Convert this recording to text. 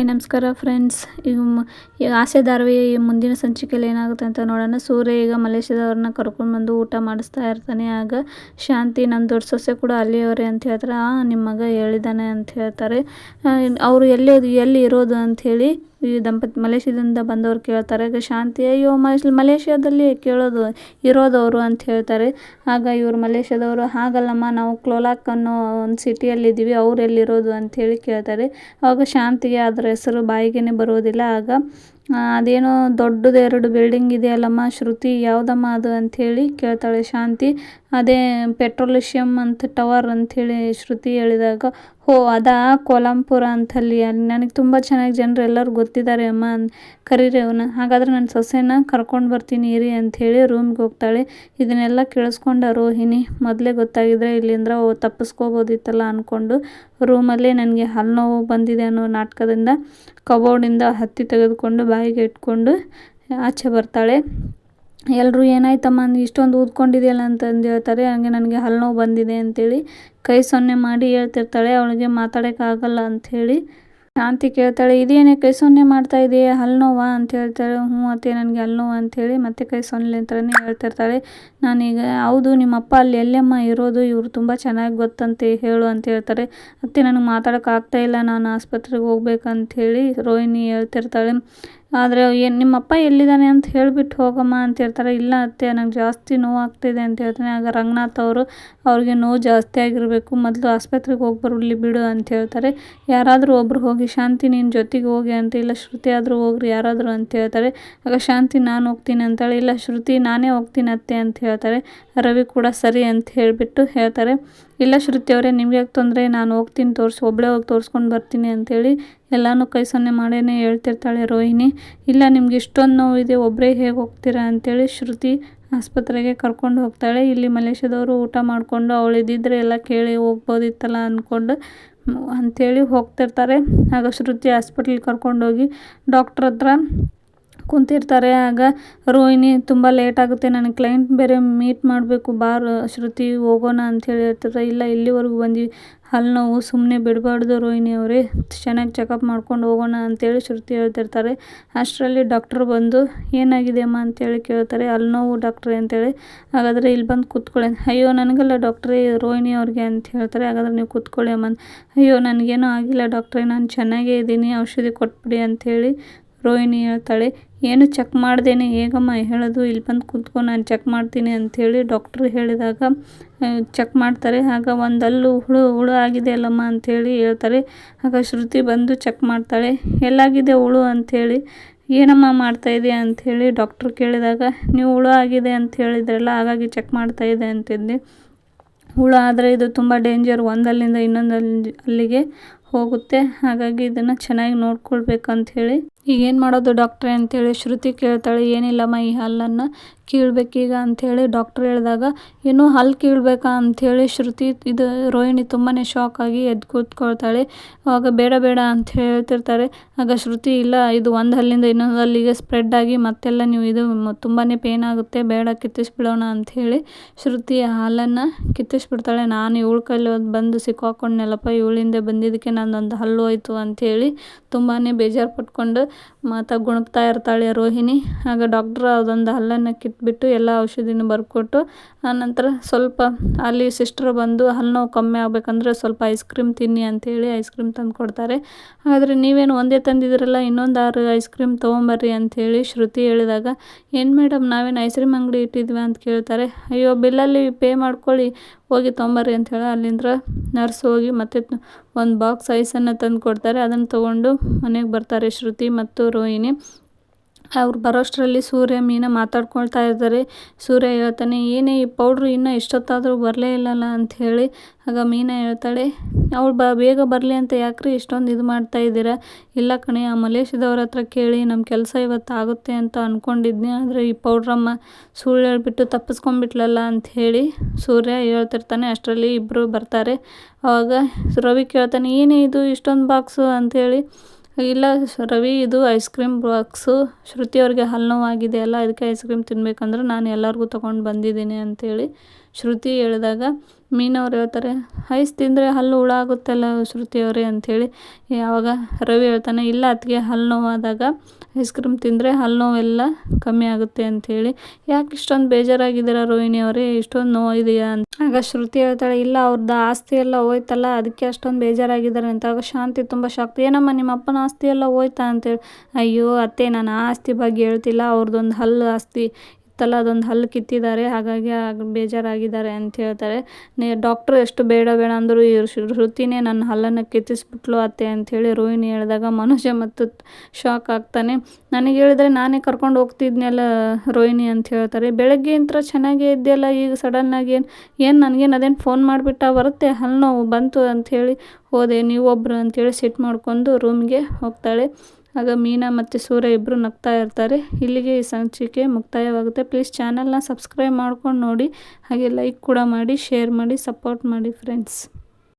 Hi, ನಮಸ್ಕಾರ friends ಈಗ ಆಸೆ ಧಾರಾವಾಹಿ ಮುಂದಿನ ಸಂಚಿಕೆಯಲ್ಲಿ ಏನಾಗುತ್ತೆ ಅಂತ ನೋಡೋಣ. ಸೂರ್ಯ ಈಗ ಮಲೇಷ್ಯಾದವ್ರನ್ನ ಕರ್ಕೊಂಡು ಬಂದು ಊಟ ಮಾಡಿಸ್ತಾ ಇರ್ತಾನೆ. ಆಗ ಶಾಂತಿ ನನ್ನ ದೊಡ್ಡ ಸೊಸೆ ಕೂಡ ಅಲ್ಲಿಯವರೇ ಅಂತ ಹೇಳ್ತಾರೆ. ಆ ನಿಮ್ಮ ಮಗ ಹೇಳಿದ್ದಾನೆ ಅಂತ ಹೇಳ್ತಾರೆ. ಅವರು ಎಲ್ಲಿ ಎಲ್ಲಿ ಇರೋದು ಅಂಥೇಳಿ ಈ ದಂಪತಿ ಮಲೇಷ್ಯಾದಿಂದ ಬಂದವ್ರು ಕೇಳ್ತಾರೆ ಆಗ ಶಾಂತಿ, ಅಯ್ಯೋ ಮಲೇಷ್ ಮಲೇಷ್ಯಾದಲ್ಲಿ ಕೇಳೋದು ಇರೋದವರು ಅಂತ ಹೇಳ್ತಾರೆ. ಆಗ ಇವರು ಮಲೇಷ್ಯಾದವರು, ಹಾಗಲ್ಲಮ್ಮ, ನಾವು ಕ್ಲೋಲಾಕ್ ಅನ್ನೋ ಒಂದು ಸಿಟಿಯಲ್ಲಿದ್ದೀವಿ ಅವ್ರು ಎಲ್ಲಿರೋದು ಅಂಥೇಳಿ ಕೇಳ್ತಾರೆ. ಆವಾಗ ಶಾಂತಿಗೆ ಅದರ ಹೆಸರು ಬಾಯಿಗೆನೇ ಬರೋದಿಲ್ಲ. ಆಗ ಅದೇನೋ ದೊಡ್ಡದು ಎರಡು ಬಿಲ್ಡಿಂಗ್ ಇದೆಯಲ್ಲಮ್ಮ, ಶ್ರುತಿ ಯಾವುದಮ್ಮ ಅದು ಅಂಥೇಳಿ ಕೇಳ್ತಾಳೆ ಶಾಂತಿ. ಅದೇ ಪೆಟ್ರೋಲಿಷಿಯಮ್ ಅಂತ ಟವರ್ ಅಂಥೇಳಿ ಶ್ರುತಿ ಹೇಳಿದಾಗ ಹೋ ಅದಾ? ಕೋಲಂಪುರ ಅಂತಲ್ಲಿ ಅಲ್ಲಿ ನನಗೆ ತುಂಬ ಚೆನ್ನಾಗಿ ಜನರು ಎಲ್ಲರೂ ಗೊತ್ತಿದ್ದಾರೆ ಅಮ್ಮ ಕರೀರಿ ಅವನ್ನ ಹಾಗಾದ್ರೆ ನನ್ನ ಸೊಸೆನ ಕರ್ಕೊಂಡು ಬರ್ತೀನಿ, ಇರಿ ಅಂಥೇಳಿ ರೂಮ್ಗೆ ಹೋಗ್ತಾಳೆ. ಇದನ್ನೆಲ್ಲ ಕೇಳಿಸ್ಕೊಂಡ ರೋಹಿಣಿ, ಮೊದಲೇ ಗೊತ್ತಾಗಿದ್ರೆ ಓ, ತಪ್ಪಿಸ್ಕೋಬೋದಿತ್ತಲ್ಲ ಅಂದ್ಕೊಂಡು ರೂಮಲ್ಲೇ ನನಗೆ ಹಲ್ಲು ನೋವು ಬಂದಿದೆ ಅನ್ನೋ ನಾಟಕದಿಂದ ಕಬೋರ್ಡಿಂದ ಹತ್ತಿ ತೆಗೆದುಕೊಂಡು ಬಾಯಿಗೆ ಇಟ್ಕೊಂಡು ಆಚೆ ಬರ್ತಾಳೆ. ಎಲ್ಲರೂ ಏನಾಯ್ತಮ್ಮ ಇಷ್ಟೊಂದು ಊದ್ಕೊಂಡಿದೆಯಲ್ಲ ಅಂತಂದು ಹೇಳ್ತಾರೆ, ಹಂಗೆ ನನಗೆ ಹಲ್ಲು ನೋವು ಬಂದಿದೆ ಅಂತೇಳಿ ಕೈ ಸೊನ್ನೆ ಮಾಡಿ ಹೇಳ್ತಿರ್ತಾಳೆ, ಅವಳಿಗೆ ಮಾತಾಡೋಕ್ಕಾಗಲ್ಲ ಅಂಥೇಳಿ ಶಾಂತಿ ಕೇಳ್ತಾಳೆ, ಇದೇನೇ ಕೈ ಸೊನ್ನೆ ಮಾಡ್ತಾ ಇದೆಯಾ, ಹಲ್ಲು ಅಂತ ಹೇಳ್ತಾಳೆ, ಹ್ಞೂ ಅತ್ತೆ ನನಗೆ ಹಲ್ಲು ನೋವು ಅಂಥೇಳಿ ಮತ್ತೆ ಕೈ ಸೊನ್ನೆ ಅಂತಲೇ ಹೇಳ್ತಿರ್ತಾಳೆ, ನಾನೀಗ ಹೌದು ನಿಮ್ಮಪ್ಪ ಅಲ್ಲಿ ಎಲ್ಲಮ್ಮ ಇರೋದು, ಇವರು ತುಂಬ ಚೆನ್ನಾಗಿ ಗೊತ್ತಂತೆ ಹೇಳು ಅಂತ ಹೇಳ್ತಾರೆ, ಅತ್ತೆ ನನಗೆ ಮಾತಾಡೋಕ್ಕಾಗ್ತಾಯಿಲ್ಲ ನಾನು ಆಸ್ಪತ್ರೆಗೆ ಹೋಗ್ಬೇಕಂಥೇಳಿ ರೋಹಿಣಿ ಹೇಳ್ತಿರ್ತಾಳೆ ಆದರೆ ಏನು ನಿಮ್ಮಪ್ಪ ಎಲ್ಲಿದ್ದಾನೆ ಅಂತ ಹೇಳಿಬಿಟ್ಟು ಹೋಗಮ್ಮ ಅಂತ ಹೇಳ್ತಾರೆ. ಇಲ್ಲ ಅತ್ತೆ, ನಂಗೆ ಜಾಸ್ತಿ ನೋವು ಆಗ್ತಿದೆ ಅಂತ ಹೇಳ್ತಾನೆ. ಆಗ ರಂಗನಾಥ್ ಅವರು, ಅವ್ರಿಗೆ ನೋವು ಜಾಸ್ತಿ ಆಗಿರಬೇಕು. ಮೊದಲು ಆಸ್ಪತ್ರೆಗೆ ಹೋಗಿ ಬರಲಿ ಬಿಡು ಅಂತ ಹೇಳ್ತಾರೆ. ಯಾರಾದರೂ ಒಬ್ಬರು ಹೋಗಿ, ಶಾಂತಿ ನಿನ್ನ ಜೊತೆಗೆ ಹೋಗಿ ಅಂತ, ಇಲ್ಲ ಶ್ರುತಿ ಆದರೂ ಹೋಗ್ರಿ ಯಾರಾದರೂ ಅಂತ ಹೇಳ್ತಾರೆ. ಆಗ ಶಾಂತಿ, ನಾನು ಹೋಗ್ತೀನಿ ಅಂತಾಳೆ. ಇಲ್ಲ ಶ್ರುತಿ, ನಾನೇ ಹೋಗ್ತೀನಿ ಅತ್ತೆ ಅಂತ ಹೇಳ್ತಾರೆ. ರವಿ ಕೂಡ ಸರಿ ಅಂತ ಹೇಳಿಬಿಟ್ಟು ಹೇಳ್ತಾರೆ. ಇಲ್ಲ ಶ್ರುತಿ ಅವರೇ, ನಿಮಗೆ ಯಾಕೆ ತೊಂದರೆ? ನಾನು ಹೋಗ್ತೀನಿ, ತೋರಿಸಿ ಒಬ್ಬಳೇ ಹೋಗಿ ತೋರಿಸ್ಕೊಂಡು ಬರ್ತೀನಿ ಅಂತೇಳಿ ಎಲ್ಲನೂ ಕೈ ಸೊನ್ನೆ ಮಾಡೇ ಹೇಳ್ತಿರ್ತಾಳೆ ರೋಹಿಣಿ. ಇಲ್ಲ, ನಿಮ್ಗೆ ಇಷ್ಟೊಂದು ನೋವಿದೆ ಒಬ್ಬರೇ ಹೇಗೆ ಹೋಗ್ತೀರಾ ಅಂತೇಳಿ ಶ್ರುತಿ ಆಸ್ಪತ್ರೆಗೆ ಕರ್ಕೊಂಡು ಹೋಗ್ತಾಳೆ. ಇಲ್ಲಿ ಮಲೇಷ್ಯಾದವರು ಊಟ ಮಾಡಿಕೊಂಡು ಅವಳು ಇದ್ದಿದ್ರೆ ಎಲ್ಲ ಕೇಳಿ ಹೋಗ್ಬೋದಿತ್ತಲ್ಲ ಅಂದ್ಕೊಂಡು ಅಂಥೇಳಿ ಹೋಗ್ತಿರ್ತಾರೆ. ಆಗ ಶ್ರುತಿ ಹಾಸ್ಪಿಟ್ಲಿಗೆ ಕರ್ಕೊಂಡೋಗಿ ಡಾಕ್ಟ್ರ್ ಹತ್ರ ಕುಂತಿರ್ತಾರೆ. ಆಗ ರೋಹಿಣಿ ತುಂಬ ಲೇಟ್ ಆಗುತ್ತೆ ನನಗೆ ಕ್ಲೈಂಟ್ ಬೇರೆ ಮೀಟ್ ಮಾಡಬೇಕು ಬಾರ್ ಶ್ರುತಿ ಹೋಗೋಣ ಅಂಥೇಳಿ ಹೇಳ್ತಾರೆ ಇಲ್ಲ, ಇಲ್ಲಿವರೆಗೂ ಬಂದ್ವಿ. ಅಲ್ಲಿ ನಾವು ಸುಮ್ಮನೆ ಬಿಡಬಾರ್ದು ರೋಹಿಣಿ ಅವರೇ, ಚೆನ್ನಾಗಿ ಚೆಕಪ್ ಮಾಡ್ಕೊಂಡು ಹೋಗೋಣ ಅಂತೇಳಿ ಶ್ರುತಿ ಹೇಳ್ತಿರ್ತಾರೆ. ಅಷ್ಟರಲ್ಲಿ ಡಾಕ್ಟ್ರ್ ಬಂದು, ಏನಾಗಿದೆ ಅಮ್ಮ ಅಂತೇಳಿ ಕೇಳ್ತಾರೆ. ಅಲ್ಲಿ ನೋವು ಡಾಕ್ಟ್ರೇ ಅಂತೇಳಿ ಹಾಗಾದರೆ ಇಲ್ಲಿ ಬಂದು ಕೂತ್ಕೊಳ್ಳಿ. ಅಯ್ಯೋ, ನನಗಲ್ಲ ಡಾಕ್ಟ್ರೇ ರೋಹಿಣಿ ಅವ್ರಿಗೆ ಅಂತ ಹೇಳ್ತಾರೆ. ಹಾಗಾದ್ರೆ ನೀವು ಕೂತ್ಕೊಳ್ಳಿ ಅಮ್ಮ ಅಯ್ಯೋ, ನನಗೇನೂ ಆಗಿಲ್ಲ ಡಾಕ್ಟ್ರೇ ನಾನು ಚೆನ್ನಾಗೇ ಇದ್ದೀನಿ. ಔಷಧಿ ಕೊಟ್ಬಿಡಿ ಅಂಥೇಳಿ ರೋಹಿಣಿ ಹೇಳ್ತಾಳೆ. ಏನು ಚೆಕ್ ಮಾಡ್ದೇನೆ? ಹೇಗಮ್ಮ? ಹೇಳೋದು? ಇಲ್ಲಿ ಬಂದು ಕೂತ್ಕೊ, ನಾನು ಚೆಕ್ ಮಾಡ್ತೀನಿ ಅಂಥೇಳಿ ಡಾಕ್ಟ್ರು ಹೇಳಿದಾಗ ಚೆಕ್ ಮಾಡ್ತಾರೆ. ಆಗ ಒಂದು ಹಲ್ಲು ಹುಳು ಹುಳು ಆಗಿದೆ ಅಲ್ಲಮ್ಮ ಅಂಥೇಳಿ ಹೇಳ್ತಾರೆ. ಆಗ ಶ್ರುತಿ ಬಂದು ಚೆಕ್ ಮಾಡ್ತಾಳೆ. ಎಲ್ಲಾಗಿದೆ ಹುಳು ಅಂಥೇಳಿ ಏನಮ್ಮ ಮಾಡ್ತಾಯಿದೆ ಅಂಥೇಳಿ ಡಾಕ್ಟ್ರು ಕೇಳಿದಾಗ, ನೀವು ಹುಳು ಆಗಿದೆ ಅಂತ ಹೇಳಿದ್ರಲ್ಲ, ಹಾಗಾಗಿ ಚೆಕ್ ಮಾಡ್ತಾಯಿದೆ ಇದೆ ಅಂತಿದ್ದೆ. ಹುಳು ಆದರೆ ಇದು ತುಂಬ ಡೇಂಜರ್ ಒಂದಲ್ಲಿಂದ ಇನ್ನೊಂದಲ್ಲಿ ಅಲ್ಲಿಗೆ ಹೋಗುತ್ತೆ. ಹಾಗಾಗಿ ಇದನ್ನು ಚೆನ್ನಾಗಿ ನೋಡ್ಕೊಳ್ಬೇಕಂತ ಹೇಳಿ ಈಗ ಏನು ಮಾಡೋದು ಡಾಕ್ಟ್ರೇ ಅಂತೇಳಿ ಶ್ರುತಿ ಕೇಳ್ತಾಳೆ, ಏನಿಲ್ಲಮ್ಮ ಈ ಹಲ್ಲನ್ನು ಕೀಳ್ಬೇಕೀಗ ಅಂಥೇಳಿ ಡಾಕ್ಟ್ರ್ ಹೇಳಿದಾಗ ಇನ್ನೂ ಹಲ್ಲು ಕೀಳ್ಬೇಕಾ? ಅಂಥೇಳಿ ಶ್ರುತಿ ಇದು ರೋಹಿಣಿ ತುಂಬಾ ಶಾಕ್ ಆಗಿ ಎದ್ದು ಕೂತ್ಕೊಳ್ತಾಳೆ. ಆವಾಗ ಬೇಡ ಬೇಡ ಅಂತ ಹೇಳ್ತಿರ್ತಾರೆ. ಆಗ ಶ್ರುತಿ, ಇಲ್ಲ, ಇದು ಒಂದು ಹಲ್ಲಿಂದ ಇನ್ನೊಂದು ಹಲ್ಲಿಗೆ ಸ್ಪ್ರೆಡ್ ಆಗಿ ಮತ್ತೆಲ್ಲ ನೀವು ಇದು ತುಂಬಾ ಪೇನ್ ಆಗುತ್ತೆ, ಬೇಡ, ಕಿತ್ತಿಸ್ಬಿಡೋಣ ಅಂಥೇಳಿ ಶ್ರುತಿ ಆ ಹಾಲನ್ನು ಕಿತ್ತಿಸ್ಬಿಡ್ತಾಳೆ. ನಾನು ಇವಳು ಕೈಲಿ ಒಂದು ಬಂದು ಸಿಕ್ಕಾಕೊಂಡ್ನಲ್ಲಪ್ಪ, ಇವಳಿಂದ ಬಂದಿದ್ದಕ್ಕೆ ನಂದೊಂದು ಹಲ್ಲು ಹೋಯ್ತು ಅಂಥೇಳಿ ತುಂಬಾ ಬೇಜಾರು ಪಟ್ಕೊಂಡು ಗುಣಗ್ತಾ ಇರ್ತಾಳೆ ರೋಹಿಣಿ. ಆಗ ಡಾಕ್ಟ್ರ್ ಅದೊಂದು ಹಲ್ಲನ್ನು ಕಿತ್ಬಿಟ್ಟು ಎಲ್ಲ ಔಷಧಿನೂ ಬರ್ಕೊಟ್ಟು ಆನಂತರ ಸ್ವಲ್ಪ ಅಲ್ಲಿ ಸಿಸ್ಟ್ರ್ ಬಂದು ಹಲ್ಲು ನೋವು ಕಮ್ಮಿ ಆಗಬೇಕಂದ್ರೆ ಸ್ವಲ್ಪ ಐಸ್ ಕ್ರೀಮ್ ತಿನ್ನಿ ಅಂಥೇಳಿ ಐಸ್ ಕ್ರೀಮ್ ತಂದು ಕೊಡ್ತಾರೆ. ಹಾಗಾದರೆ ನೀವೇನು ಒಂದೇ ತಂದಿದ್ದೀರಲ್ಲ, ಇನ್ನೊಂದು ಆರು ಐಸ್ ಕ್ರೀಮ್ ತೊಗೊಂಬರ್ರಿ ಅಂಥೇಳಿ ಶ್ರುತಿ ಹೇಳಿದಾಗ, ಏನು ಮೇಡಮ್ ನಾವೇನು ಐಸ್ ಕ್ರೀಮ್ ಅಂಗಡಿ ಇಟ್ಟಿದ್ವಿ ಅಂತ ಕೇಳ್ತಾರೆ. ಅಯ್ಯೋ ಬಿಲ್ಲಲ್ಲಿ ಪೇ ಮಾಡ್ಕೊಳ್ಳಿ ಹೋಗಿ ತೊಂಬರ್ರಿ ಅಂತ ಹೇಳಿ ಅಲ್ಲಿಂದ ನರ್ಸ್ ಹೋಗಿ ಮತ್ತೆ ಒಂದು ಬಾಕ್ಸ್ ಐಸನ್ನು ತಂದು ಕೊಡ್ತಾರೆ ಅದನ್ನು ತೊಗೊಂಡು ಮನೆಗೆ ಬರ್ತಾರೆ ಶ್ರುತಿ ಮತ್ತು ರೋಹಿಣಿ. ಅವ್ರು ಬರೋಷ್ಟರಲ್ಲಿ ಸೂರ್ಯ ಮೀನಾ ಮಾತಾಡ್ಕೊಳ್ತಾ ಇದ್ದಾರೆ. ಸೂರ್ಯ ಹೇಳ್ತಾನೆ, ಏನೇ ಈ ಪೌಡ್ರು ಇನ್ನೂ ಎಷ್ಟೊತ್ತಾದರೂ ಬರಲೇ ಇಲ್ಲಲ್ಲ ಅಂಥೇಳಿ ಆಗ ಮೀನಾ ಹೇಳ್ತಾಳೆ, ಅವಳು ಬ, ಬೇಗ ಬರಲಿ ಅಂತ ಯಾಕ್ರಿ ಇಷ್ಟೊಂದು ಇದು ಮಾಡ್ತಾ ಇದ್ದೀರಾ? ಇಲ್ಲ ಕಣೆ, ಆ ಮಲೇಷ್ಯಾದವ್ರ ಹತ್ರ ಕೇಳಿ ನಮ್ಮ ಕೆಲಸ ಇವತ್ತು ಆಗುತ್ತೆ ಅಂತ ಅಂದ್ಕೊಂಡಿದ್ನಿ ಆದರೆ ಈ ಪೌಡ್ರಮ್ಮ ಸುಳ್ಳು ಹೇಳ್ಬಿಟ್ಟು ತಪ್ಪಿಸ್ಕೊಂಡ್ಬಿಟ್ಲಲ್ಲ ಅಂಥೇಳಿ ಸೂರ್ಯ ಹೇಳ್ತಿರ್ತಾನೆ, ಅಷ್ಟರಲ್ಲಿ ಇಬ್ಬರು ಬರ್ತಾರೆ. ಆವಾಗ ರವಿ ಕೇಳ್ತಾನೆ, ಏನೇ ಇದು ಇಷ್ಟೊಂದು ಬಾಕ್ಸು ಅಂಥೇಳಿ ಇಲ್ಲ, ರವಿ ಇದು ಐಸ್ ಕ್ರೀಮ್ ಬಾಕ್ಸು ಶ್ರುತಿ ಅವ್ರಿಗೆ ಹಲ್ಲು ನೋವಾಗಿದೆ ಅಲ್ಲ, ಅದಕ್ಕೆ ಐಸ್ ಕ್ರೀಮ್ ತಿನ್ಬೇಕಂದ್ರೆ ನಾನು ಎಲ್ಲರಿಗೂ ತೊಗೊಂಡು ಬಂದಿದ್ದೀನಿ ಅಂತೇಳಿ ಶ್ರುತಿ ಹೇಳಿದಾಗ, ಮೀನವ್ರು ಹೇಳ್ತಾರೆ, ಐಸ್ ತಿಂದರೆ ಹಲ್ಲು ಹುಳ ಆಗುತ್ತಲ್ಲ ಶ್ರುತಿಯವರೇ ಅಂಥೇಳಿ. ಯಾವಾಗ ರವಿ ಹೇಳ್ತಾನೆ, ಇಲ್ಲ ಅತ್ತಿಗೆ, ಹಲ್ಲು ನೋವಾದಾಗ ಐಸ್ ಕ್ರೀಮ್ ತಿಂದರೆ ಹಲ್ಲು ನೋವೆಲ್ಲ ಕಮ್ಮಿ ಆಗುತ್ತೆ ಅಂಥೇಳಿ. ಯಾಕೆ ಇಷ್ಟೊಂದು ಬೇಜಾರಾಗಿದ್ದೀರಾ ರೋಹಿಣಿ ಅವರೇ ಇಷ್ಟೊಂದು ನೋವಿದೆಯಾ? ಅಂತ. ಆಗ ಶ್ರುತಿ ಹೇಳ್ತಾಳೆ, ಇಲ್ಲ ಅವ್ರದ್ದು ಆಸ್ತಿ ಎಲ್ಲ ಹೋಯ್ತಲ್ಲ ಅದಕ್ಕೆ ಅಷ್ಟೊಂದು ಬೇಜಾರಾಗಿದ್ದಾರೆ ಅಂತ. ಆಗ ಶಾಂತಿ ತುಂಬ ಶಾಕ್ ಏನಮ್ಮ ನಿಮ್ಮ ಅಪ್ಪನ ಆಸ್ತಿ ಎಲ್ಲ ಹೋಯ್ತಾ? ಅಂತೇಳಿ ಅಯ್ಯೋ, ಅತ್ತೆ, ನಾನು ಆಸ್ತಿ ಬಗ್ಗೆ ಹೇಳ್ತಿಲ್ಲ ಅವ್ರದ್ದೊಂದು ಹಲ್ಲು ಆಸ್ತಿ ಇತ್ತಲ್ಲ ಅದೊಂದು ಹಲ್ಲು ಕಿತ್ತಿದ್ದಾರೆ, ಹಾಗಾಗಿ ಬೇಜಾರಾಗಿದ್ದಾರೆ ಅಂತ ಹೇಳ್ತಾರೆ. ನೀ, ಡಾಕ್ಟ್ರು ಎಷ್ಟು ಬೇಡ ಬೇಡ ಅಂದರೂ ಈ ಶ್ರುತಿನೇ ನನ್ನ ಹಲ್ಲನ್ನು ಕಿತ್ತಿಸ್ಬಿಟ್ಲು ಅತ್ತೆ ಅಂಥೇಳಿ ರೋಹಿಣಿ ಹೇಳಿದಾಗ ಮನುಷ್ಯ ಮತ್ತು ಶಾಕ್ ಆಗ್ತಾನೆ. ನನಗೆ ಹೇಳಿದರೆ ನಾನೇ ಕರ್ಕೊಂಡು ಹೋಗ್ತಿದ್ನಲ್ಲ ರೋಹಿಣಿ ಅಂತ ಹೇಳ್ತಾರೆ. ಬೆಳಗ್ಗೆ ಇಂತ್ರ ಚೆನ್ನಾಗೇ ಇದೆಯಲ್ಲ, ಈಗ ಸಡನ್ನಾಗಿ ಏನು ಏನು ನನಗೇನು ಅದೇನು ಫೋನ್ ಮಾಡಿಬಿಟ್ಟ ಬರುತ್ತೆ? ಹಲ್ಲು ನೋವು ಬಂತು ಅಂಥೇಳಿ ಹೋದೆ. ನೀವೊಬ್ಬರು ಅಂಥೇಳಿ ಸಿಟ್ ಮಾಡ್ಕೊಂಡು ರೂಮ್ಗೆ ಹೋಗ್ತಾಳೆ. ಆಗ ಮೀನಾ ಮತ್ತು ಸೂರ್ಯ ಇಬ್ಬರು ನಗ್ತಾ ಇರ್ತಾರೆ. ಇಲ್ಲಿಗೆ ಈ ಸಂಚಿಕೆ ಮುಕ್ತಾಯವಾಗುತ್ತೆ. ಪ್ಲೀಸ್ ಚಾನಲ್ನ ಸಬ್ಸ್ಕ್ರೈಬ್ ಮಾಡ್ಕೊಂಡು ನೋಡಿ. ಹಾಗೆ ಲೈಕ್ ಕೂಡ ಮಾಡಿ ಶೇರ್ ಮಾಡಿ ಸಪೋರ್ಟ್ ಮಾಡಿ ಫ್ರೆಂಡ್ಸ್